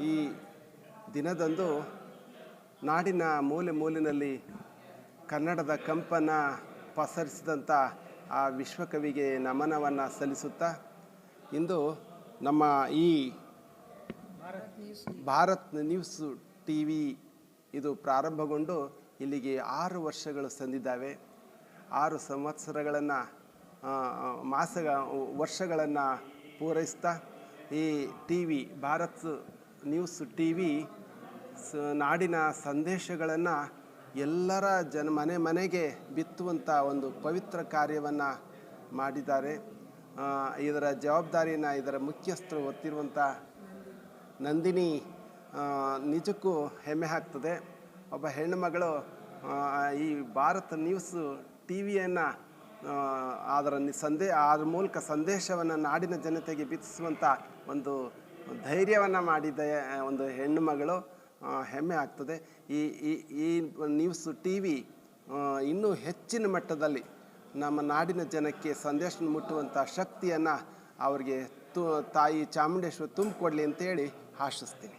ಈ ದಿನದಂದು ನಾಡಿನ ಮೂಲೆ ಮೂಲಿನಲ್ಲಿ ಕನ್ನಡದ ಕಂಪನ ಪಸರಿಸಿದಂಥ ಆ ವಿಶ್ವಕವಿಗೆ ನಮನವನ್ನು ಸಲ್ಲಿಸುತ್ತಾ ಇಂದು ನಮ್ಮ ಈ ಭಾರತ್ ನ್ಯೂಸ್ ಟಿ ವಿ ಇದು ಪ್ರಾರಂಭಗೊಂಡು ಇಲ್ಲಿಗೆ ಆರು ವರ್ಷಗಳು ಸಂದಿದ್ದಾವೆ. ಆರು ಸಂವತ್ಸರಗಳನ್ನು ಮಾಸ ವರ್ಷಗಳನ್ನು ಪೂರೈಸ್ತಾ ಈ T V Bharat news T V ನಾಡಿನ ಸಂದೇಶಗಳನ್ನು ಎಲ್ಲರ ಜನ ಮನೆ ಮನೆಗೆ ಬಿತ್ತುವಂಥ ಒಂದು ಪವಿತ್ರ ಕಾರ್ಯವನ್ನು ಮಾಡಿದ್ದಾರೆ. ಇದರ ಜವಾಬ್ದಾರಿಯನ್ನು ಇದರ ಮುಖ್ಯಸ್ಥರು ಹೊತ್ತಿರುವಂಥ ನಂದಿನಿ ನಿಜಕ್ಕೂ ಹೆಮ್ಮೆ ಆಗ್ತದೆ. ಒಬ್ಬ ಹೆಣ್ಣುಮಗಳು ಈ ಭಾರತ ನ್ಯೂಸ್ ಟಿ ವಿಯನ್ನು ಅದರ ಸಂದೇ, ಅದ್ರ ಮೂಲಕ ಸಂದೇಶವನ್ನು ನಾಡಿನ ಜನತೆಗೆ ಬಿತ್ತಿಸುವಂಥ ಒಂದು ಧೈರ್ಯವನ್ನು ಮಾಡಿದ ಒಂದು ಹೆಣ್ಣು ಮಗಳು ಹೆಮ್ಮೆ ಆಗ್ತದೆ. ಈ ಈ ಈ ನ್ಯೂಸ್ ಟಿ ವಿ ಇನ್ನೂ ಹೆಚ್ಚಿನ ಮಟ್ಟದಲ್ಲಿ ನಮ್ಮ ನಾಡಿನ ಜನಕ್ಕೆ ಸಂದೇಶ ಮುಟ್ಟುವಂಥ ಶಕ್ತಿಯನ್ನು ಅವರಿಗೆ ತು, ತಾಯಿ ಚಾಮುಂಡೇಶ್ವರಿ ತುಂಬಿಕೊಡ್ಲಿ ಅಂತೇಳಿ ಆಶಿಸ್ತೀನಿ.